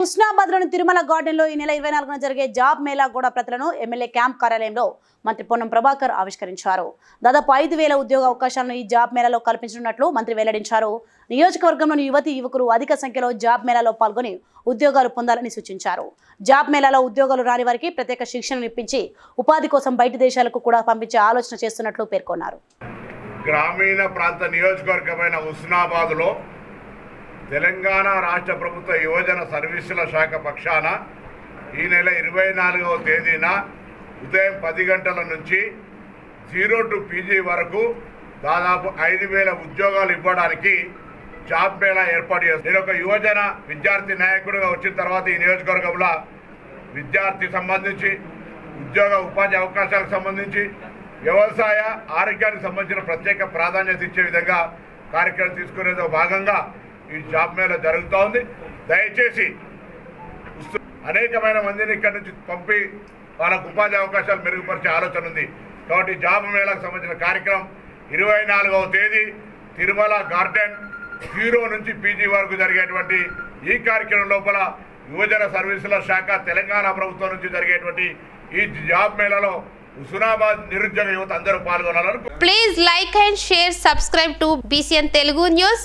హుస్నాబాద్లోని తిరుమల గార్డెన్లో ఈ నెల ఇరవై నాలుగున జరిగే జాబ్ మేళా కూడా ప్రతులను ఎమ్మెల్యే క్యాంప్ కార్యాలయంలో మంత్రి పొన్నం ప్రభాకర్ ఆవిష్కరించారు. దాదాపు ఐదు వేల ఉద్యోగ అవకాశాలను ఈ జాబ్ మేళాలో కల్పించనున్నట్లు మంత్రి వెల్లడించారు. నియోజకవర్గంలోని యువతి యువకులు అధిక సంఖ్యలో జాబ్ మేళాలో పాల్గొని ఉద్యోగాలు పొందాలని సూచించారు. జాబ్ మేళాలో ఉద్యోగాలు రాని వారికి ప్రత్యేక శిక్షణ ఇప్పించి ఉపాధి కోసం బయట దేశాలకు కూడా పంపించే ఆలోచన చేస్తున్నట్లు పేర్కొన్నారు. గ్రామీణ ప్రాంత నియోజకవర్గమైన హుస్నాబాద్లో తెలంగాణ రాష్ట్ర ప్రభుత్వ యువజన సర్వీసుల శాఖ పక్షాన ఈ నెల ఇరవై నాలుగవ తేదీన ఉదయం పది గంటల నుంచి జీరో టు పీజీ వరకు దాదాపు ఐదు వేల ఉద్యోగాలు ఇవ్వడానికి జాబ్ మేళా ఏర్పాటు చేస్తాను నేను ఒక యువజన విద్యార్థి నాయకుడిగా వచ్చిన తర్వాత ఈ నియోజకవర్గంలో విద్యార్థి సంబంధించి ఉద్యోగ ఉపాధి అవకాశాలకు సంబంధించి వ్యవసాయ ఆరోగ్యానికి సంబంధించిన ప్రత్యేక ప్రాధాన్యత ఇచ్చే విధంగా కార్యక్రమం తీసుకునేదో భాగంగా ఈ జాబ్ మేళ జరుగుతూ ఉంది దయచేసి అనేకమైన మందిని ఇక్కడ నుంచి పంపి వాళ్ళకు ఉపాధి అవకాశాలు మెరుగుపరిచే ఆలోచన ఉంది. కాబట్టి జాబ్ మేళకు సంబంధించిన కార్యక్రమం ఇరవై నాలుగవ తేదీ తిరుమల గార్డెన్ జీరో నుంచి పీజీ వరకు జరిగేటువంటి ఈ కార్యక్రమం లోపల యువజన సర్వీసుల శాఖ తెలంగాణ ప్రభుత్వం నుంచి జరిగేటువంటి ఈ జాబ్ మేళలో హుస్నాబాద్ నిరుద్యోగ యువత అందరూ పాల్గొనాలని please like and share subscribe to BCN Telugu news